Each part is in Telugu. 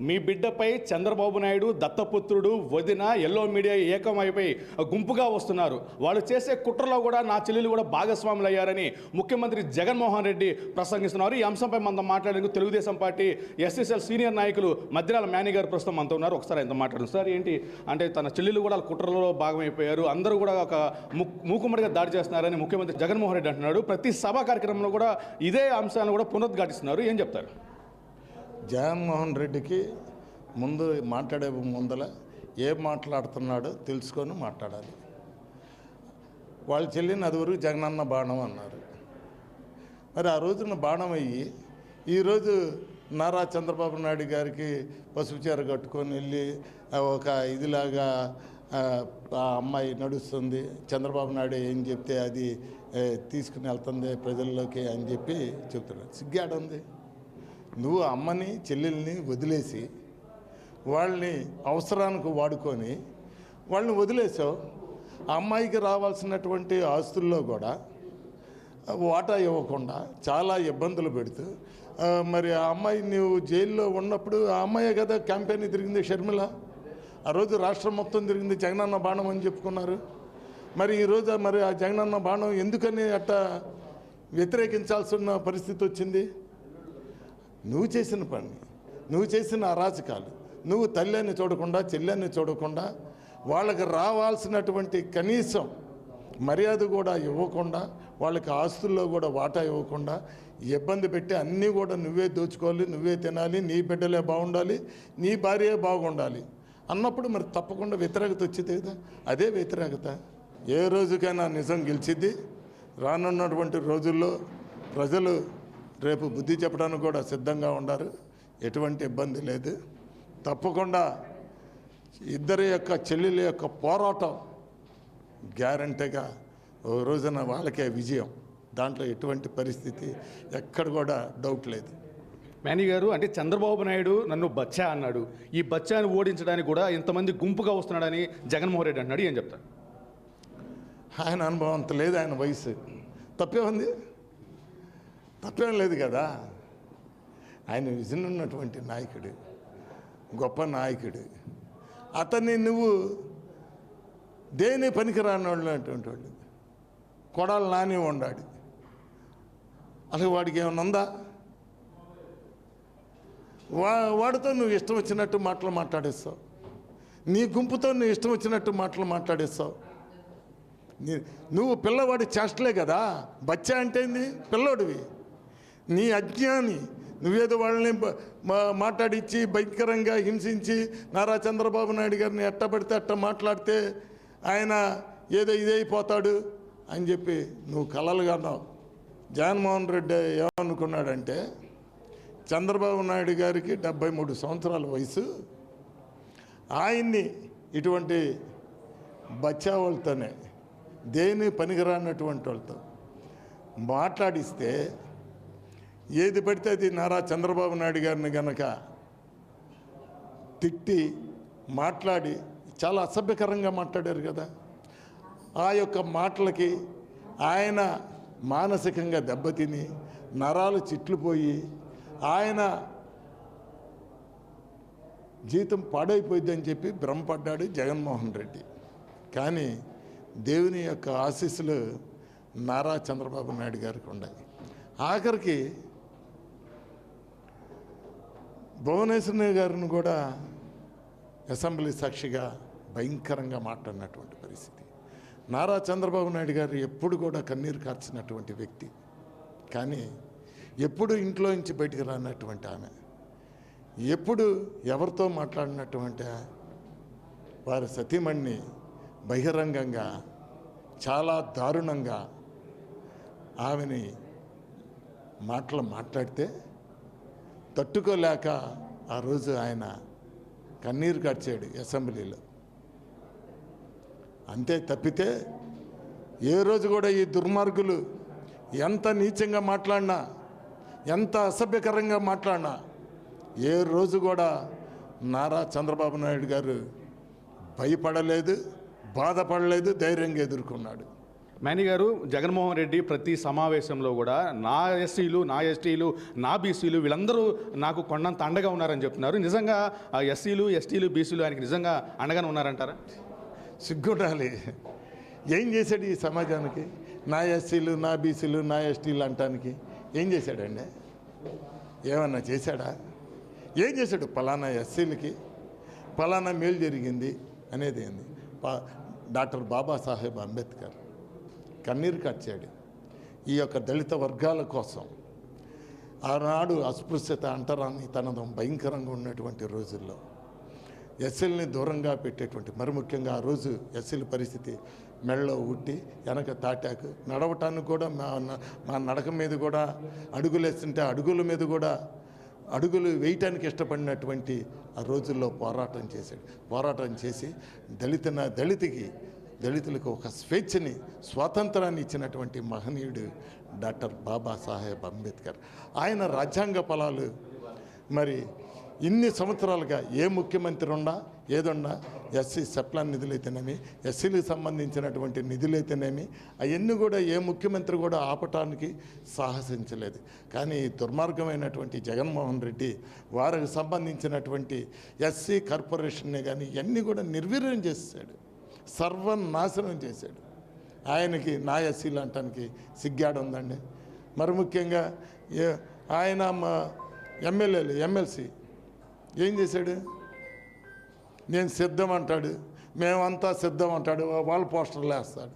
మీ బిడ్డపై చంద్రబాబు నాయుడు దత్తపుత్రుడు వదిన ఎల్లో మీడియా ఏకమైపోయి గుంపుగా వస్తున్నారు. వాళ్ళు చేసే కుట్రలో కూడా నా చెల్లెలు కూడా భాగస్వాములు అయ్యారని ముఖ్యమంత్రి జగన్మోహన్ రెడ్డి ప్రసంగిస్తున్నారు. ఈ అంశంపై మనం మాట్లాడేందుకు తెలుగుదేశం పార్టీ ఎస్ఎస్ఎల్ సీనియర్ నాయకులు మధ్యరాల మేనీ గారు ప్రస్తుతం మనతో ఉన్నారు. ఒకసారి ఎంత మాట్లాడు సార్ ఏంటి? అంటే తన చెల్లెలు కూడా కుట్రలో భాగమైపోయారు. అందరూ కూడా ఒక ము- మూకుమ్మడిగా దాడి చేస్తున్నారని ముఖ్యమంత్రి జగన్మోహన్ రెడ్డి అంటున్నాడు. ప్రతి సభా కార్యక్రమంలో కూడా ఇదే అంశాలను కూడా పునరుద్ఘాటిస్తున్నారు. ఏం చెప్తారు? జగన్మోహన్ రెడ్డికి ముందు మాట్లాడే ముందల ఏం మాట్లాడుతున్నాడో తెలుసుకొని మాట్లాడాలి. వాళ్ళ చెల్లిని అది జగనన్న బాణం అన్నారు. మరి ఆ రోజున బాణం అయ్యి ఈరోజు నారా చంద్రబాబు నాయుడు గారికి పసుపు చీర కట్టుకొని వెళ్ళి ఒక ఇదిలాగా ఆ, అమ్మాయి నడుస్తుంది చంద్రబాబు నాయుడు ఏం చెప్తే అది తీసుకుని వెళ్తుంది ప్రజల్లోకి అని చెప్పి చెప్తున్నాడు సిగ్గాడుంది. నువ్వు అమ్మని చెల్లెల్ని వదిలేసి వాళ్ళని అవసరానికి వాడుకొని వాళ్ళని వదిలేసావు. ఆ అమ్మాయికి రావాల్సినటువంటి ఆస్తుల్లో కూడా వాటా ఇవ్వకుండా చాలా ఇబ్బందులు పెడుతూ మరి ఆ అమ్మాయి నువ్వు జైల్లో ఉన్నప్పుడు ఆ అమ్మాయే కదా క్యాంపెయిన్ తిరిగింది షర్మిల. ఆ రోజు రాష్ట్రం మొత్తం తిరిగింది జగనన్న బాణం అని చెప్పుకున్నారు. మరి ఈరోజు మరి ఆ జగనన్న బాణం ఎందుకని అట్ట వ్యతిరేకించాల్సిన పరిస్థితి వచ్చింది? నువ్వు చేసిన పని నువ్వు చేసిన అరాచకాలు నువ్వు తల్లిని చూడకుండా చెల్లెని చూడకుండా వాళ్ళకి రావాల్సినటువంటి కనీసం మర్యాద కూడా ఇవ్వకుండా వాళ్ళకి ఆస్తుల్లో కూడా వాటా ఇవ్వకుండా ఇబ్బంది పెట్టి అన్నీ కూడా నువ్వే దోచుకోవాలి నువ్వే తినాలి నీ బిడ్డలే బాగుండాలి నీ భార్యే బాగుండాలి అన్నప్పుడు మరి తప్పకుండా వ్యతిరేకత వచ్చింది కదా. అదే వ్యతిరేకత. ఏ రోజుకైనా నిజం గెలిచిద్ది. రానున్నటువంటి రోజుల్లో ప్రజలు రేపు బుద్ధి చెప్పడానికి కూడా సిద్ధంగా ఉన్నారు ఎటువంటి ఇబ్బంది లేదు. తప్పకుండా ఇద్దరి యొక్క చెల్లెల యొక్క పోరాటం గ్యారంటీగా ఓ రోజున వాళ్ళకే విజయం. దాంట్లో ఎటువంటి పరిస్థితి ఎక్కడ కూడా డౌట్ లేదు. మేనీ గారు అంటే చంద్రబాబు నాయుడు నన్ను బచ్చా అన్నాడు. ఈ బచ్చాని ఓడించడానికి కూడా ఇంతమంది గుంపుగా వస్తున్నాడని జగన్మోహన్ రెడ్డి అంటున్నాడు. ఏం చెప్తారు? ఆయన అనుభవం అంత లేదు ఆయన వయసు. తప్పే ఉంది? తప్పేం లేదు కదా. ఆయన విజన్ ఉన్నటువంటి నాయకుడు గొప్ప నాయకుడు. అతన్ని నువ్వు దేని పనికిరానోళ్ళు అటువంటి వాళ్ళు కొడాలు నాని ఉండాడు. అసలు వాడికి ఏమైనా ఉందా? వా వాడితో నువ్వు ఇష్టం వచ్చినట్టు మాటలు మాట్లాడేస్తావు. నీ గుంపుతో నువ్వు ఇష్టం వచ్చినట్టు మాటలు మాట్లాడేస్తావు. నువ్వు పిల్లవాడి చేష్టలే కదా. బచ్చా అంటే ఏంది? పిల్లోడివి. నీ అజ్ఞాని. నువ్వేదో వాళ్ళని మాట్లాడించి మాట్లాడిచ్చి భయంకరంగా హింసించి నారా చంద్రబాబు నాయుడు గారిని ఎట్టబడితే అట్ట మాట్లాడితే ఆయన ఏదో ఇదైపోతాడు అని చెప్పి నువ్వు కలలుగా అన్నావు జగన్మోహన్ రెడ్డి ఏమనుకున్నాడంటే చంద్రబాబు నాయుడు గారికి డెబ్బై మూడు సంవత్సరాల వయసు. ఆయన్ని ఇటువంటి బచ్చావాళ్ళతోనే దేని పనికిరానటువంటి వాళ్ళతో మాట్లాడిస్తే ఏది పడితే అది నారా చంద్రబాబు నాయుడు గారిని గనక తిట్టి మాట్లాడి చాలా అసభ్యకరంగా మాట్లాడారు కదా. ఆ యొక్క మాటలకి ఆయన మానసికంగా దెబ్బతిని నరాలు చిట్లుపోయి ఆయన జీతం పాడైపోయిందని చెప్పి భ్రమపడ్డాడు జగన్మోహన్ రెడ్డి. కానీ దేవుని యొక్క ఆశీస్సులు నారా చంద్రబాబు నాయుడు గారికి ఉన్నాయి ఆఖరికి భువనేశ్వరి గారిని కూడా అసెంబ్లీ సాక్షిగా భయంకరంగా మాట్లాడినటువంటి పరిస్థితి. నారా చంద్రబాబు నాయుడు గారు ఎప్పుడు కూడా కన్నీరు కార్చినటువంటి వ్యక్తి. కానీ ఎప్పుడు ఇంట్లో నుంచి బయటికి రానటువంటి ఆమె. ఎప్పుడు ఎవరితో మాట్లాడినటువంటి వారి సతీమణిని బహిరంగంగా చాలా దారుణంగా ఆమెని మాటలు మాట్లాడితే తట్టుకోలేక ఆ రోజు ఆయన కన్నీరు కడిచాడు అసెంబ్లీలో. అంతే తప్పితే ఏ రోజు కూడా ఈ దుర్మార్గులు ఎంత నీచంగా మాట్లాడినా ఎంత అసభ్యకరంగా మాట్లాడినా ఏ రోజు కూడా నారా చంద్రబాబు నాయుడు గారు భయపడలేదు బాధపడలేదు ధైర్యంగా ఎదుర్కొన్నాడు. మేని గారు జగన్మోహన్ రెడ్డి ప్రతి సమావేశంలో కూడా నా ఎస్సీలు నా ఎస్టీలు నా బీసీలు వీళ్ళందరూ నాకు కొండంత అండగా ఉన్నారని చెప్తున్నారు. నిజంగా ఆ ఎస్సీలు ఎస్టీలు బీసీలు ఆయనకి నిజంగా అండగానే ఉన్నారంటారా? సిగ్గుండాలి. ఏం చేశాడు ఈ సమాజానికి? నా ఎస్సీలు నా బీసీలు నా ఎస్టీలు అంటానికి ఏం చేశాడండి? ఏమన్నా చేశాడా? ఏం చేశాడు పలానా ఎస్సీలకి? పలానా మేలు జరిగింది అనేది ఏంది? డాక్టర్ బాబాసాహెబ్ అంబేద్కర్. కన్నీరు కట్టాడు ఈ యొక్క దళిత వర్గాల కోసం ఆనాడు అస్పృశ్యత అంటరాని తనదం భయంకరంగా ఉన్నటువంటి రోజుల్లో ఎస్ఎల్ని దూరంగా పెట్టేటువంటి మరి ముఖ్యంగా ఆ రోజు ఎస్ఎల్ పరిస్థితి మెడలో ఉట్టి వెనక తాటాకు నడవటానికి కూడా మా మా నడక మీద కూడా అడుగులు వేస్తుంటే అడుగుల మీద కూడా అడుగులు వేయటానికి ఇష్టపడినటువంటి ఆ రోజుల్లో పోరాటం చేశాడు. పోరాటం చేసి దళిత దళితికి దళితులకు ఒక స్వేచ్ఛని స్వాతంత్రాన్ని ఇచ్చినటువంటి మహనీయుడు డాక్టర్ బాబాసాహెబ్ అంబేద్కర్. ఆయన రాజ్యాంగ ఫలాలు. మరి ఇన్ని సంవత్సరాలుగా ఏ ముఖ్యమంత్రి ఉన్నా ఏదున్నా ఎస్సీ సెప్లాన్ నిధులైతేనేమి ఎస్సీలకు సంబంధించినటువంటి నిధులైతేనేమి అవన్నీ కూడా ఏ ముఖ్యమంత్రి కూడా ఆపటానికి సాహసించలేదు. కానీ దుర్మార్గమైనటువంటి జగన్మోహన్ రెడ్డి వారికి సంబంధించినటువంటి ఎస్సీ కార్పొరేషన్ని కానీ ఇవన్నీ కూడా నిర్వీర్యం చేశాడు సర్వనాశనం చేశాడు. ఆయనకి నాయశీలు అంటానికి సిగ్గాడు ఉందండి మరి ముఖ్యంగా ఏ- ఆయన మా ఎమ్మెల్యేలు ఎమ్మెల్సీ ఏం చేశాడు? నేను సిద్ధం అంటాడు మేమంతా సిద్ధం అంటాడు వాళ్ళ పోస్టర్లు వేస్తాడు.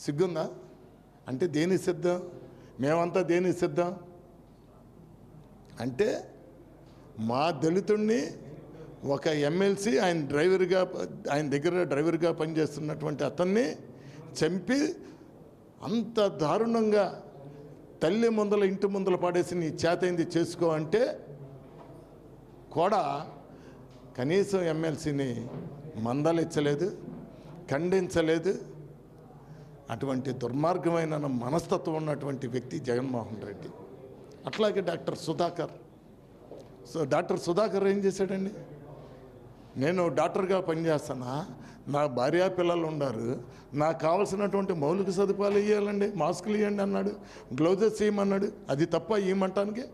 సిగ్గుందా? అంటే దేనికి సిద్ధం? మేమంతా దేనికి సిద్ధం? అంటే మా దళితుణ్ణి ఒక ఎమ్మెల్సీ ఆయన డ్రైవర్గా ఆయన దగ్గర డ్రైవర్గా పనిచేస్తున్నటువంటి అతన్ని చంపి అంత దారుణంగా తల్లి ముందల ఇంటి ముందల పాడేసి నీ చేతైంది చేసుకో అంటే కూడా కనీసం ఎమ్మెల్సీని మందలించలేదు ఖండించలేదు. అటువంటి దుర్మార్గమైన మనస్తత్వం ఉన్నటువంటి వ్యక్తి జగన్మోహన్ రెడ్డి. అట్లాగే doctor Sudhakar. So doctor Sudhakar ఏం చేశాడండి? నేను డాక్టర్గా పనిచేస్తానా? నా భార్యా పిల్లలు ఉన్నారు. నాకు కావాల్సినటువంటి మౌలిక సదుపాయాలు ఇవ్వాలండి మాస్కులు ఇవ్వండి అన్నాడు గ్లౌజెస్ ఇవ్వమన్నాడు అది తప్ప ఇవ్వమంటానికి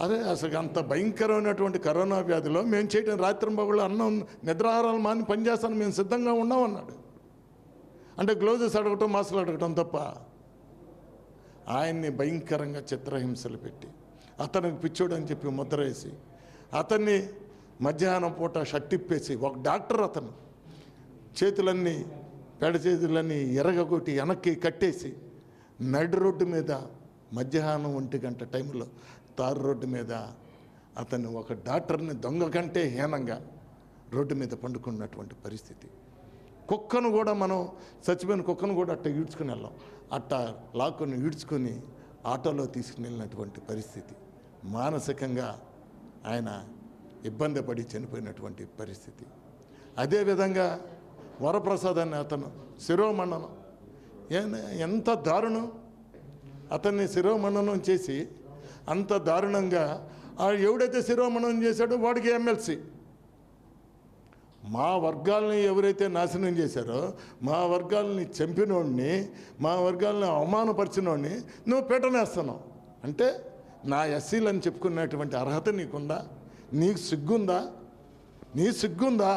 అదే అసలు అంత భయంకరమైనటువంటి కరోనా వ్యాధిలో మేము చేయడం రాత్రి పగళ్ళు అన్నం నిద్రాహారాలు మాని పనిచేస్తాను మేము సిద్ధంగా ఉన్నాం అన్నాడు. అంటే గ్లౌజెస్ అడగటం మాస్కులు అడగటం తప్ప. ఆయన్ని భయంకరంగా చిత్రహింసలు పెట్టి అతనికి పిచ్చోడు అని చెప్పి ముద్ర వేసి అతన్ని మధ్యాహ్నం పూట షట్టిప్పేసి ఒక డాక్టర్ అతను చేతులన్నీ పెడ చేతులన్నీ ఎరగగొట్టి వెనక్కి కట్టేసి నడి రోడ్డు మీద మధ్యాహ్నం ఒంటి గంట టైంలో తారు రోడ్డు మీద అతను ఒక డాక్టర్ని దొంగ కంటే హీనంగా రోడ్డు మీద పండుకున్నటువంటి పరిస్థితి. కుక్కను కూడా మనం చచ్చిపోయిన కుక్కను కూడా అట్ట ఈడ్చుకుని వెళ్ళాం. అట్ట లాక్కుని ఈడ్చుకొని ఆటోలో తీసుకుని వెళ్ళినటువంటి పరిస్థితి. మానసికంగా ఆయన ఇబ్బంది పడి చనిపోయినటువంటి పరిస్థితి. అదేవిధంగా వరప్రసాద్ అనే అతను శిరోమండనం ఏ- ఎంత దారుణం. అతన్ని శిరోమండనం చేసి అంత దారుణంగా ఆ ఎవడైతే శిరోమండనం చేశాడో వాడికి ఎమ్మెల్సీ మా వర్గాలని ఎవరైతే నాశనం చేశారో మా వర్గాలని చంపినోడిని మా వర్గాలని అవమానపరిచినోడిని నువ్వు పీటనేస్తున్నావు. అంటే నా ఎస్సీలని చెప్పుకున్నటువంటి చెప్పుకునేటువంటి అర్హత నీకుందా? నీకు సిగ్గుందా? నీ సిగ్గుందా?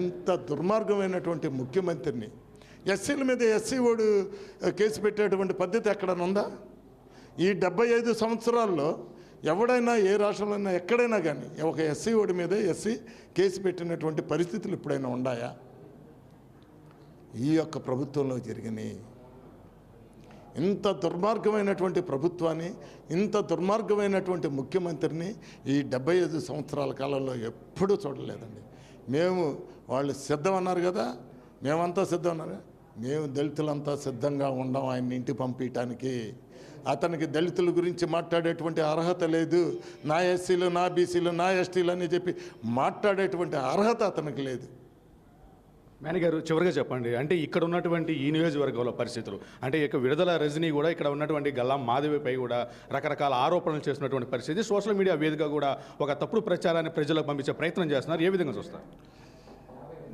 ఇంత దుర్మార్గమైనటువంటి ముఖ్యమంత్రిని. ఎస్సీల మీద ఎస్సీ ఓడు కేసు పెట్టేటువంటి పద్ధతి ఎక్కడైనా ఉందా? ఈ డెబ్బై ఐదు సంవత్సరాల్లో ఎవడైనా ఏ రాష్ట్రంలో ఎక్కడైనా కానీ ఒక ఎస్సీ ఓడి మీద ఎస్సీ కేసు పెట్టినటువంటి పరిస్థితులు ఎప్పుడైనా ఉన్నాయా ఈ యొక్క ప్రభుత్వంలో జరిగినాయి ఇంత దుర్మార్గమైనటువంటి ప్రభుత్వాన్ని ఇంత దుర్మార్గమైనటువంటి ముఖ్యమంత్రిని ఈ డెబ్బై ఐదు సంవత్సరాల కాలంలో ఎప్పుడూ చూడలేదండి. మేము వాళ్ళు సిద్ధం అన్నారు కదా మేమంతా సిద్ధం అన్నారు? మేము దళితులంతా సిద్ధంగా ఉండం ఆయన ఇంటి పంపించడానికి అతనికి దళితుల గురించి మాట్లాడేటువంటి అర్హత లేదు. నా ఎస్సీలు నా బీసీలు నా ఎస్టీలు అని చెప్పి మాట్లాడేటువంటి అర్హత అతనికి లేదు. మేనగారు చివరిగా చెప్పండి. అంటే ఇక్కడ ఉన్నటువంటి ఈ నియోజకవర్గంలో పరిస్థితులు. అంటే ఇక విడుదల రజనీ కూడా ఇక్కడ ఉన్నటువంటి గల్లా మాధవిపై కూడా రకరకాల ఆరోపణలు చేస్తున్నటువంటి పరిస్థితి. సోషల్ మీడియా వేదిక కూడా ఒక తప్పుడు ప్రచారాన్ని ప్రజలకు పంపించే ప్రయత్నం చేస్తున్నారు. ఏ విధంగా చూస్తారు?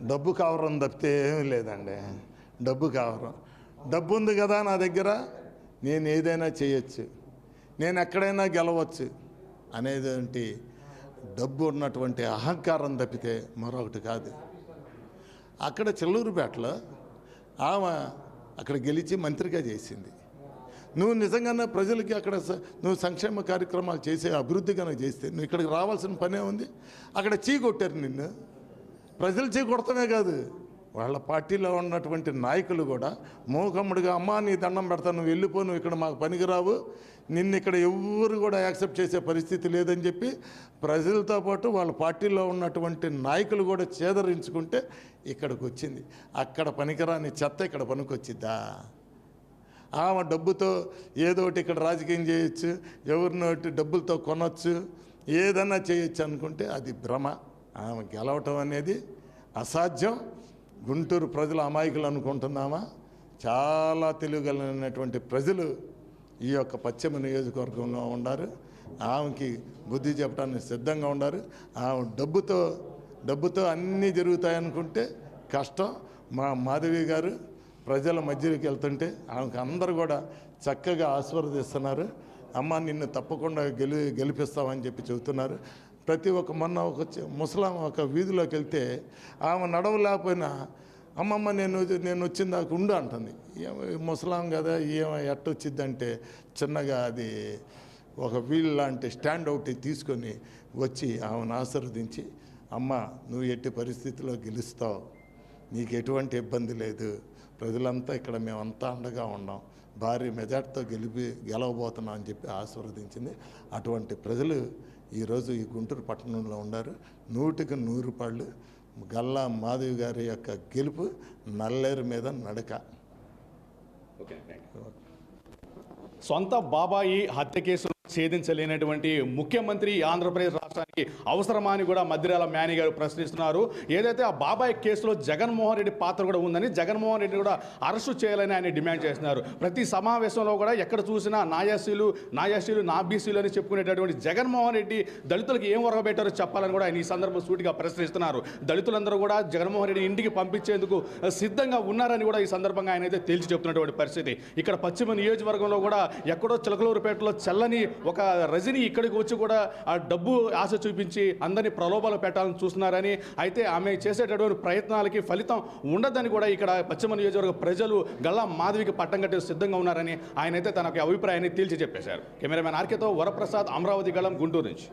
డబ్బు కావరం తప్పితే ఏమీ లేదండి. డబ్బు కావరం. డబ్బు ఉంది కదా నా దగ్గర? నేను ఏదైనా చేయొచ్చు. నేను ఎక్కడైనా గెలవచ్చు అనేటువంటి డబ్బు ఉన్నటువంటి అహంకారం తప్పితే మరొకటి కాదు. అక్కడ చెల్లూరుపేటలో ఆమె అక్కడ గెలిచి మంత్రిగా చేసింది. నువ్వు నిజంగానే ప్రజలకి అక్కడ నువ్వు సంక్షేమ కార్యక్రమాలు చేసే అభివృద్ధి కనుక చేస్తే నువ్వు ఇక్కడికి రావాల్సిన పనే ఉంది? అక్కడ చీ కొట్టారు నిన్ను. ప్రజలు చీ కొడతామే కాదు. వాళ్ళ పార్టీలో ఉన్నటువంటి నాయకులు కూడా మూకమ్ముడిగా అమ్మా నీ దండం పెడతా నువ్వు వెళ్ళిపో నువ్వు ఇక్కడ మాకు పనికిరావు నిన్ను ఇక్కడ ఎవ్వరు కూడా యాక్సెప్ట్ చేసే పరిస్థితి లేదని చెప్పి ప్రజలతో పాటు వాళ్ళ పార్టీలో ఉన్నటువంటి నాయకులు కూడా చేదరించుకుంటే ఇక్కడికి వచ్చింది. అక్కడ పనికిరాని చెత్త ఇక్కడ పనికొచ్చిద్దా? ఆమె డబ్బుతో ఏదో ఒకటి ఇక్కడ రాజకీయం చేయొచ్చు ఎవరినోటి డబ్బులతో కొనొచ్చు ఏదన్నా చేయొచ్చు అనుకుంటే అది భ్రమ. ఆమె గెలవటం అనేది అసాధ్యం. గుంటూరు ప్రజలు అమాయకులు అనుకుంటున్నామా? చాలా తెలియగలిగినటువంటి ప్రజలు ఈ యొక్క పశ్చిమ నియోజకవర్గంలో ఉన్నారు. ఆమెకి బుద్ధి చెప్పడానికి సిద్ధంగా ఉన్నారు. ఆమె డబ్బుతో డబ్బుతో అన్నీ జరుగుతాయనుకుంటే కష్టం. మా మాధవి గారు ప్రజల మధ్యలోకి వెళ్తుంటే ఆమెకు అందరూ కూడా చక్కగా ఆశీర్వదిస్తున్నారు. అమ్మ నిన్ను తప్పకుండా గెలి గెలిపిస్తామని చెప్పి చెబుతున్నారు. ప్రతి ఒక్క మొన్న ఒక ముసలాం ఒక వీధిలోకి వెళ్తే ఆమె నడవలేకపోయినా అమ్మమ్మ నేను నేను వచ్చిన దాకా ఉండు అంటుంది. ముసలాం కదా ఏమ ఎట్టొచ్చిందంటే చిన్నగా అది ఒక వీల్ లాంటి స్టాండ్ ఒకటి తీసుకొని వచ్చి ఆమెను ఆశీర్వదించి అమ్మ నువ్వు ఎట్టి పరిస్థితిలో గెలుస్తావు? నీకు ఎటువంటి ఇబ్బంది లేదు. ప్రజలంతా ఇక్కడ మేమంతా అండగా ఉన్నాం. భారీ మెజార్టీతో గెలిపి గెలవబోతున్నాం అని చెప్పి ఆశీర్వదించింది. అటువంటి ప్రజలు ఈరోజు ఈ గుంటూరు పట్టణంలో ఉన్నారు. నూటికి నూరు పళ్ళు. గల్లా మాధవి గారి యొక్క గెలుపు నల్లేరు మీద నడక. సొంత బాబాయి హత్య కేసును ఛేదించలేనటువంటి ముఖ్యమంత్రి ఆంధ్రప్రదేశ్ రాష్ట్రానికి అవసరమా అని కూడా మద్దిరాల మేని గారు ప్రశ్నిస్తున్నారు. ఏదైతే ఆ బాబాయ్ కేసులో జగన్మోహన్ రెడ్డి పాత్ర కూడా ఉందని జగన్మోహన్ రెడ్డి కూడా అరెస్టు చేయాలని ఆయన డిమాండ్ చేస్తున్నారు. ప్రతి సమావేశంలో కూడా ఎక్కడ చూసినా నాయాసీలు నాయాసీలు నా బీసీలు అని చెప్పుకునేటటువంటి జగన్మోహన్ రెడ్డి దళితులకు ఏం వరగబెట్టారో చెప్పాలని కూడా ఆయన ఈ సందర్భం సూటిగా ప్రశ్నిస్తున్నారు. దళితులందరూ కూడా జగన్మోహన్ రెడ్డి ఇంటికి పంపించేందుకు సిద్ధంగా ఉన్నారని కూడా ఈ సందర్భంగా ఆయన అయితే తేల్చి చెప్తున్నటువంటి పరిస్థితి. ఇక్కడ పశ్చిమ నియోజకవర్గంలో కూడా ఎక్కడో చిలకలూరుపేటలో చల్లని ఒక రజని ఇక్కడికి వచ్చి కూడా ఆ డబ్బు ఆశ చూపించి అందరినీ ప్రలోభాలు పెట్టాలని చూస్తున్నారని అయితే ఆమె చేసేటటువంటి ప్రయత్నాలకి ఫలితం ఉండదని కూడా ఇక్కడ పశ్చిమ నియోజకవర్గ ప్రజలు గల్లా మాధవికి పట్టం కట్టే సిద్ధంగా ఉన్నారని ఆయన అయితే తన అభిప్రాయాన్ని తేల్చి చెప్పేశారు. కెమెరామెన్ ఆర్కేతో వరప్రసాద్ అమరావతి గళం గుంటూరు నుంచి.